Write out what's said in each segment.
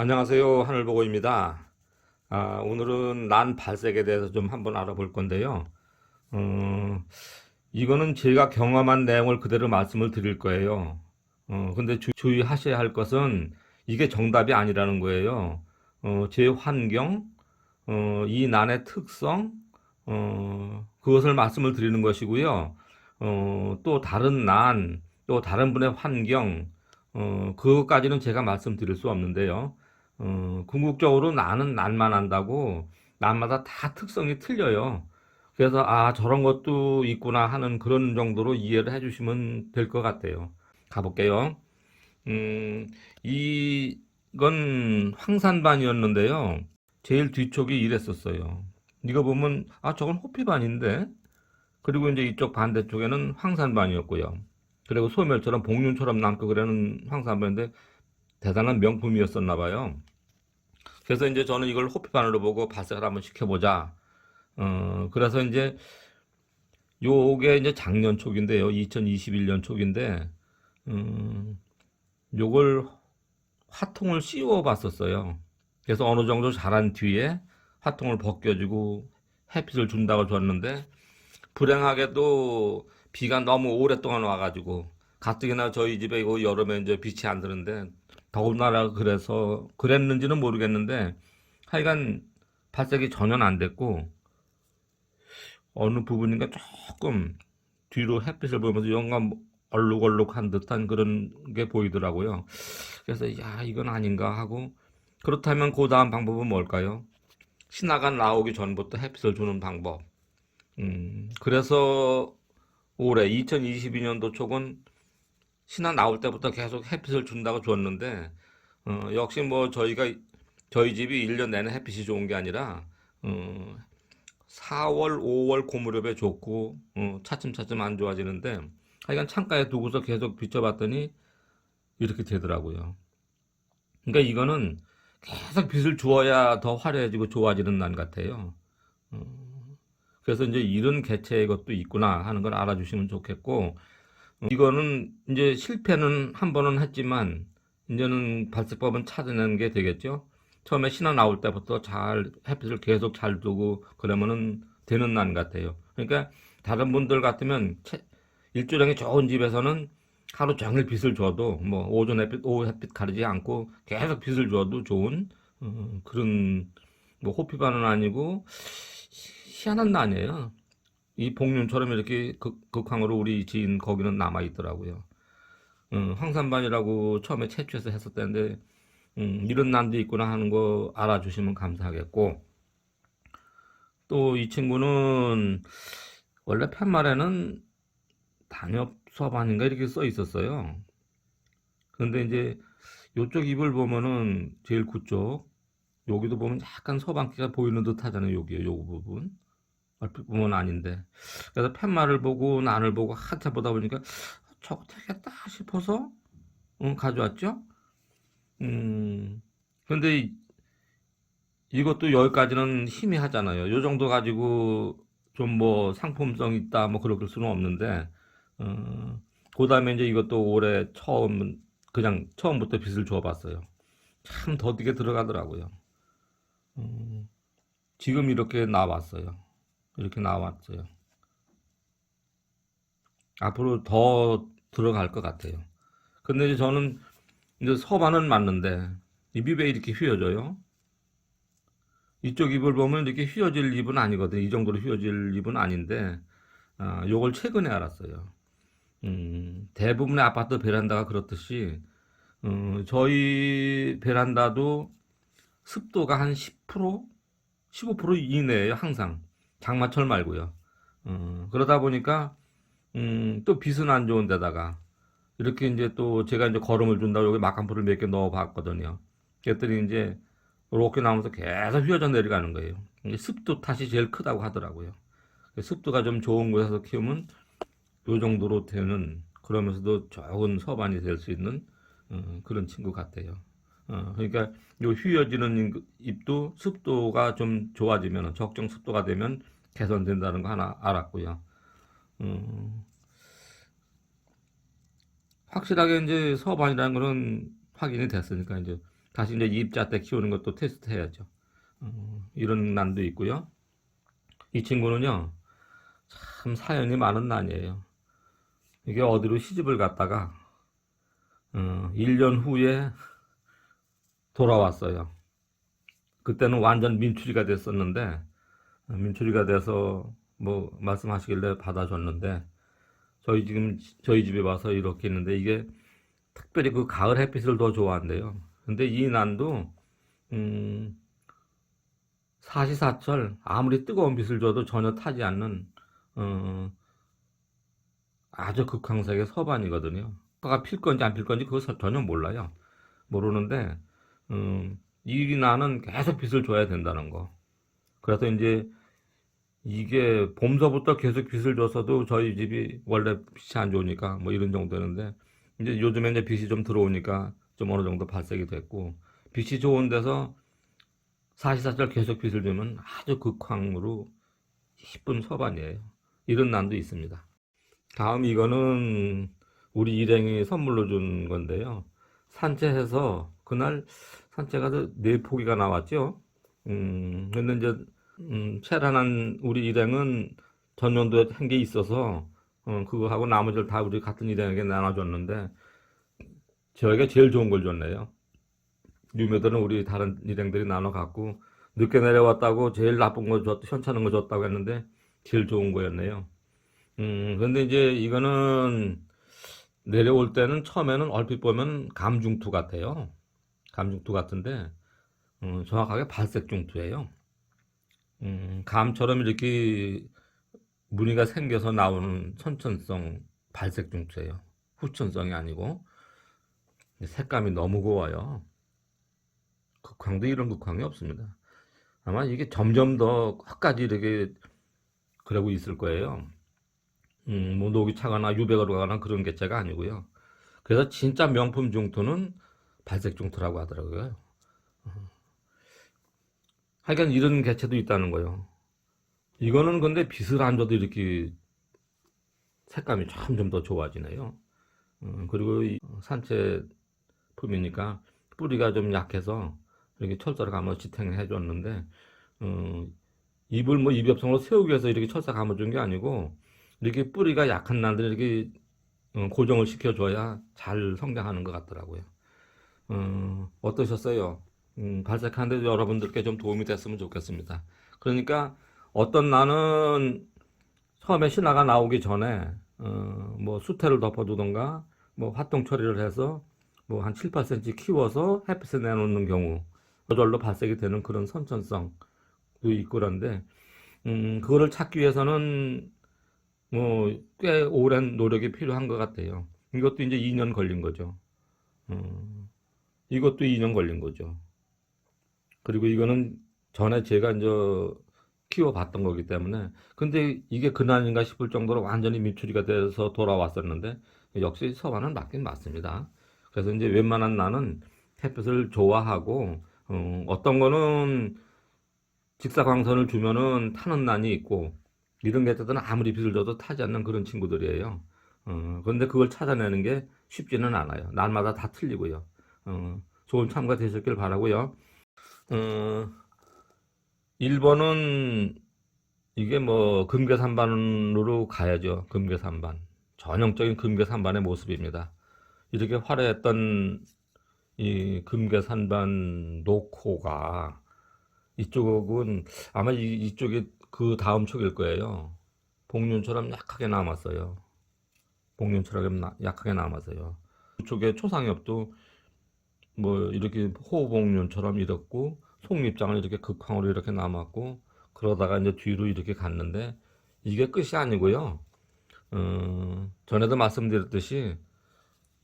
안녕하세요. 하늘보고입니다. 아, 오늘은 난 발색에 대해서 좀 한번 알아볼 건데요. 어, 이거는 제가 경험한 내용을 그대로 말씀을 드릴 거예요. 어, 근데 주, 주의하셔야 할 것은 이게 정답이 아니라는 거예요. 어, 제 환경, 어, 이 난의 특성, 어, 그것을 말씀을 드리는 것이고요. 어, 또 다른 난, 또 다른 분의 환경, 어, 그것까지는 제가 말씀드릴 수 없는데요. 어, 궁극적으로 나는 난만 한다고 난마다 다 특성이 틀려요. 그래서 아 저런 것도 있구나 하는 그런 정도로 이해를 해주시면 될 것 같아요. 가볼게요. 음, 이건 황산반이었는데요. 제일 뒤쪽이 이랬었어요. 이거 보면 아 저건 호피반인데 그리고 이제 이쪽 반대쪽에는 황산반이었고요. 그리고 소멸처럼 복륜처럼 남고 그러는 황산반인데 대단한 명품이었었나 봐요. 그래서 이제 저는 이걸 호피반으로 보고 발색을 한번 시켜보자. 어, 그래서 이제 요게 이제 작년 초기인데요. 2021년 초기인데, 음, 요걸 화통을 씌워 봤었어요. 그래서 어느 정도 자란 뒤에 화통을 벗겨주고 햇빛을 준다고 줬는데, 불행하게도 비가 너무 오랫동안 와가지고, 가뜩이나 저희 집에 이거 여름에 이제 빛이 안 드는데, 더군다나 그래서 그랬는지는 모르겠는데 하여간 발색이 전혀 안 됐고 어느 부분인가 조금 뒤로 햇빛을 보면서 영감 얼룩얼룩한 듯한 그런 게 보이더라고요. 그래서 야 이건 아닌가 하고 그렇다면 그 다음 방법은 뭘까요? 신화가 나오기 전부터 햇빛을 주는 방법. 음, 그래서 올해 2022년도 쪽은 신화 나올 때부터 계속 햇빛을 준다고 줬는데 어, 역시 뭐 저희가 저희 집이 1년 내내 햇빛이 좋은 게 아니라 어, 4월, 5월 그 무렵에 좋고 어, 차츰차츰 안 좋아지는데 하여간 창가에 두고서 계속 비춰봤더니 이렇게 되더라고요. 그러니까 이거는 계속 빛을 주어야 더 화려해지고 좋아지는 난 같아요. 어, 그래서 이제 이런 개체의 것도 있구나 하는 걸 알아주시면 좋겠고 이거는 이제 실패는 한 번은 했지만 이제는 발색법은 찾아내는 게 되겠죠. 처음에 신화 나올 때부터 잘 햇빛을 계속 잘 두고 그러면은 되는 난 같아요. 그러니까 다른 분들 같으면 채- 일조량이 좋은 집에서는 하루 종일 빛을 줘도 뭐 오전 햇빛, 오후 햇빛 가리지 않고 계속 빛을 줘도 좋은 어, 그런 뭐 호피반은 아니고 희- 희한한 난이에요. 이 복륜처럼 이렇게 극, 극황으로 우리 지인 거기는 남아 있더라고요. 음, 황산반이라고 처음에 채취해서 했었다는데 음, 이런 난도 있구나 하는 거 알아주시면 감사하겠고 또 이 친구는 원래 팻말에는 단엽서반인가 이렇게 써 있었어요. 근데 이제 요쪽 입을 보면은 제일 굿쪽 여기도 보면 약간 서반기가 보이는 듯 하잖아요. 여기요, 요 부분. 얼핏 보면 아닌데. 그래서 팻말을 보고 난을 보고 한참 보다 보니까 저거 되겠다 싶어서 응, 가져왔죠. 음, 근데 이- 이것도 여기까지는 희미하잖아요. 요 정도 가지고 좀 뭐 상품성 있다 뭐 그럴 수는 없는데, 어, 그 다음에 이제 이것도 올해 처음 그냥 처음부터 빛을 줘봤어요. 참 더디게 들어가더라고요. 음, 지금 이렇게 나왔어요. 이렇게 나왔어요. 앞으로 더 들어갈 것 같아요. 근데 이제 저는 이제 서반은 맞는데 입이 왜 이렇게 휘어져요? 이쪽 입을 보면 이렇게 휘어질 입은 아니거든요. 이 정도로 휘어질 입은 아닌데 아, 요걸 최근에 알았어요. 음, 대부분의 아파트 베란다가 그렇듯이 어, 저희 베란다도 습도가 한 10%, 15% 이내예요. 항상 장마철 말고요. 어, 그러다 보니까 음, 또 빛은 안 좋은 데다가 이렇게 이제 또 제가 이제 거름을 준다고 여기 막한포를 몇개 넣어 봤거든요. 그랬더니 이제 이렇게 나오면서 계속 휘어져 내려가는 거예요. 습도 탓이 제일 크다고 하더라고요. 습도가 좀 좋은 곳에서 키우면 요 정도로 되는 그러면서도 적은 서반이 될 수 있는 어, 그런 친구 같아요. 어, 그러니까 요 휘어지는 잎도 습도가 좀 좋아지면 적정 습도가 되면 개선된다는 거 하나 알았고요. 음, 확실하게 이제 서반이라는 거는 확인이 됐으니까 이제 다시 이제 입자 때 키우는 것도 테스트 해야죠. 어, 이런 난도 있고요. 이 친구는요, 참 사연이 많은 난이에요. 이게 어디로 시집을 갔다가, 어, 1년 후에 돌아왔어요. 그때는 완전 민추리가 됐었는데, 어, 민추리가 돼서 뭐 말씀하시길래 받아줬는데, 저희 지금, 저희 집에 와서 이렇게 있는데, 이게 특별히 그 가을 햇빛을 더 좋아한대요. 근데 이 난도, 음, 사시사철 아무리 뜨거운 빛을 줘도 전혀 타지 않는 어, 아주 극황색의 서반이거든요. 화가 필 건지 안 필 건지 그거 서- 전혀 몰라요. 모르는데 음, 이 나는 계속 빛을 줘야 된다는 거. 그래서 이제 이게 봄서부터 계속 빛을 줬어도 저희 집이 원래 빛이 안 좋으니까 뭐 이런 정도 되는데 이제 요즘에 이제 빛이 좀 들어오니까 좀 어느 정도 발색이 됐고 빛이 좋은 데서 사시사철 계속 빛을 주면 아주 극황으로 이쁜 서반이에요. 이런 난도 있습니다. 다음 이거는 우리 일행이 선물로 준 건데요. 산채해서 그날 산채가 네 포기가 나왔죠. 음, 근데 이제 음, 체란한 우리 일행은 전년도에 한 게 있어서 어, 그거 하고 나머지를 다 우리 같은 일행에게 나눠줬는데 저에게 제일 좋은 걸 줬네요. 유매들은 우리 다른 일행들이 나눠 갖고 늦게 내려왔다고 제일 나쁜 거 줬, 현찮은 거 줬다고 했는데 제일 좋은 거였네요. 음, 근데 이제 이거는 내려올 때는 처음에는 얼핏 보면 감중투 같아요. 감중투 같은데 음, 정확하게 발색중투예요. 음, 감처럼 이렇게 무늬가 생겨서 나오는 천천성 발색중투예요. 후천성이 아니고 색감이 너무 고와요. 극황도 이런 극황이 없습니다. 아마 이게 점점 더 끝까지 이렇게 그러고 있을 거예요. 음, 뭐 녹이 차거나 유백으로 가거나 그런 개체가 아니고요. 그래서 진짜 명품 중투는 발색 중투라고 하더라고요. 어. 하여간 이런 개체도 있다는 거예요. 이거는 근데 빛을 안 줘도 이렇게 색감이 점점 더 좋아지네요. 어, 그리고 이 산채 품이니까 뿌리가 좀 약해서 이렇게 철사를 감아 지탱해 줬는데 어, 잎을 뭐 잎엽성으로 세우기 위해서 이렇게 철사 감아준 게 아니고 이렇게 뿌리가 약한 난들 이렇게 어, 고정을 시켜줘야 잘 성장하는 것 같더라고요. 어, 어떠셨어요? 음, 발색하는데 여러분들께 좀 도움이 됐으면 좋겠습니다. 그러니까 어떤 나는 처음에 신화가 나오기 전에 어, 뭐 수태를 덮어두던가 뭐 활동 처리를 해서 뭐 한 7, 8cm 키워서 햇빛에 내놓는 경우 저절로 발색이 되는 그런 선천성도 있고 그런데 음, 그거를 찾기 위해서는 뭐 꽤 오랜 노력이 필요한 것 같아요. 이것도 이제 2년 걸린 거죠. 음, 이것도 2년 걸린 거죠. 그리고 이거는 전에 제가 이제 키워봤던 거기 때문에 근데 이게 근한인가 싶을 정도로 완전히 미추리가 돼서 돌아왔었는데 역시 서반은 맞긴 맞습니다. 그래서 이제 웬만한 나는 햇빛을 좋아하고 어, 어떤 거는 직사광선을 주면은 타는 난이 있고 이런 개체들은 아무리 빛을 줘도 타지 않는 그런 친구들이에요. 어, 그런데 그걸 찾아내는 게 쉽지는 않아요. 날마다 다 틀리고요. 어, 좋은 참가 되셨길 바라고요. 어, 1번은 이게 뭐 금괴산반으로 가야죠. 금괴산반. 전형적인 금괴산반의 모습입니다. 이렇게 화려했던 이 금괴산반 노코가 이쪽은 아마 이, 이쪽이 그 다음 촉일 거예요. 복륜처럼 약하게 남았어요. 복륜처럼 나- 약하게 남았어요. 이쪽에 초상엽도 뭐 이렇게 호복륜처럼 이렇고 속립장은 이렇게 극황으로 이렇게 남았고 그러다가 이제 뒤로 이렇게 갔는데 이게 끝이 아니고요. 어, 전에도 말씀드렸듯이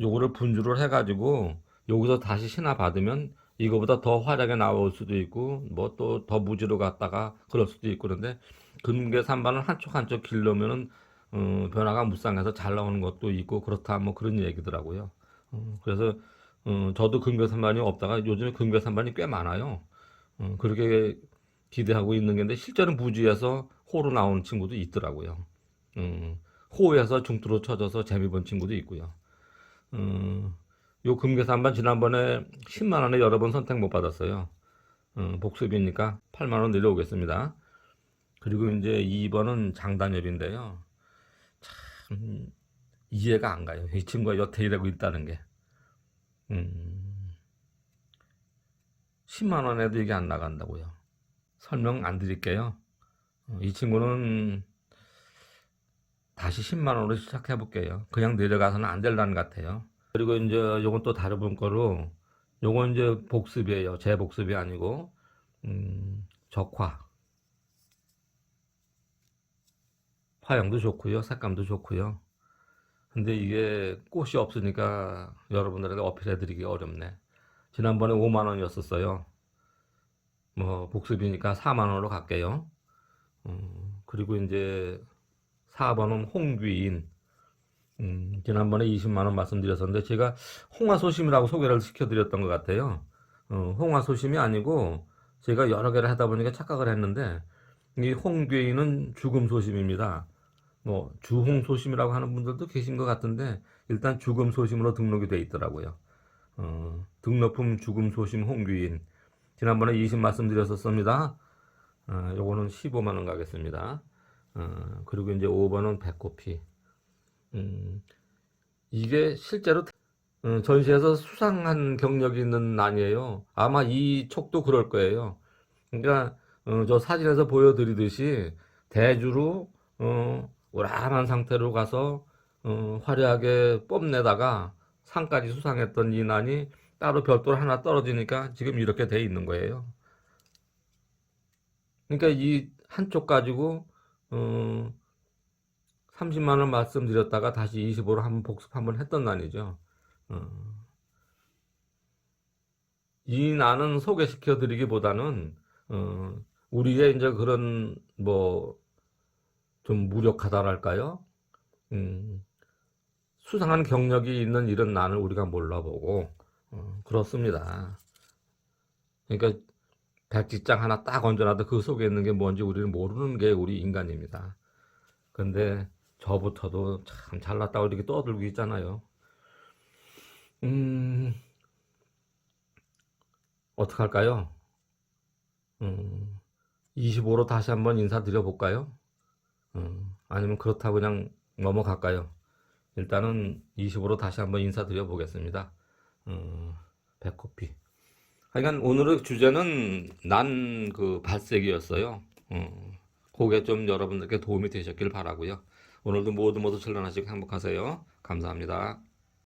요거를 분주를 해가지고 여기서 다시 신화 받으면 이거보다 더 화려하게 나올 수도 있고 뭐 또 더 무지로 갔다가 그럴 수도 있고 그런데 금괴 산반을 한쪽 한쪽 길르면은 어, 변화가 무쌍해서 잘 나오는 것도 있고 그렇다 뭐 그런 얘기더라고요. 어, 그래서 어, 저도 금괴 산반이 없다가 요즘에 금괴 산반이 꽤 많아요. 어, 그렇게 기대하고 있는 건데 실제로 무지에서 호로 나오는 친구도 있더라고요. 음, 호에서 중투로 쳐져서 재미 본 친구도 있고요. 음, 요 금계산반 지난번에 10만 원에 여러 번 선택 못 받았어요. 어, 복습이니까 8만 원 내려오겠습니다. 그리고 이제 2번은 장단엽인데요. 참 이해가 안 가요. 이 친구가 여태이라고 있다는 게. 음, 10만 원에도 이게 안 나간다고요. 설명 안 드릴게요. 어, 이 친구는 다시 10만 원으로 시작해 볼게요. 그냥 내려가서는 안될난 같아요. 그리고 이제 요건 또 다른 분 거로 요건 이제 복습이에요. 제 복습이 아니고 음, 적화. 화형도 좋고요. 색감도 좋고요. 근데 이게 꽃이 없으니까 여러분들에게 어필해 드리기 어렵네. 지난번에 5만 원이었었어요. 뭐 복습이니까 4만 원으로 갈게요. 음, 그리고 이제 4번은 홍귀인. 음, 지난번에 20만 원 말씀드렸었는데 제가 홍화소심이라고 소개를 시켜드렸던 것 같아요. 어, 홍화소심이 아니고 제가 여러 개를 하다 보니까 착각을 했는데 이 홍귀인은 죽음소심입니다. 뭐 주홍 소심이라고 하는 분들도 계신 것 같은데 일단 죽음소심으로 등록이 돼 있더라고요. 어, 등록품 죽음소심 홍귀인 지난번에 20 말씀드렸었습니다. 어, 요거는 15만 원 가겠습니다. 어, 그리고 이제 5번은 배꼽피. 음, 이게 실제로 어, 전시에서 수상한 경력이 있는 난이에요. 아마 이 촉도 그럴 거예요. 그러니까 어, 저 사진에서 보여드리듯이 대주로 어, 오람한 상태로 가서 어, 화려하게 뽐내다가 상까지 수상했던 이 난이 따로 별도로 하나 떨어지니까 지금 이렇게 돼 있는 거예요. 그러니까 이 한쪽 가지고 어, 30만 원 말씀드렸다가 다시 25로 한번 복습 한번 했던 난이죠. 어. 이 난은 소개시켜 드리기보다는 어, 우리의 이제 그런 뭐 좀 무력하다랄까요? 음, 수상한 경력이 있는 이런 난을 우리가 몰라보고 어, 그렇습니다. 그러니까 백지장 하나 딱 얹어놔도 그 속에 있는 게 뭔지 우리는 모르는 게 우리 인간입니다. 근데 저부터도 참 잘났다고 이렇게 떠들고 있잖아요. 음, 어떡할까요? 음, 25로 다시 한번 인사드려 볼까요? 음, 아니면 그렇다고 그냥 넘어갈까요? 일단은 25로 다시 한번 인사드려 보겠습니다. 음, 배꼽피. 하여간 오늘의 주제는 난 그 발색이었어요. 음, 그게 좀 여러분들께 도움이 되셨길 바라고요. 오늘도 모두 모두 찬란하시고 행복하세요. 감사합니다.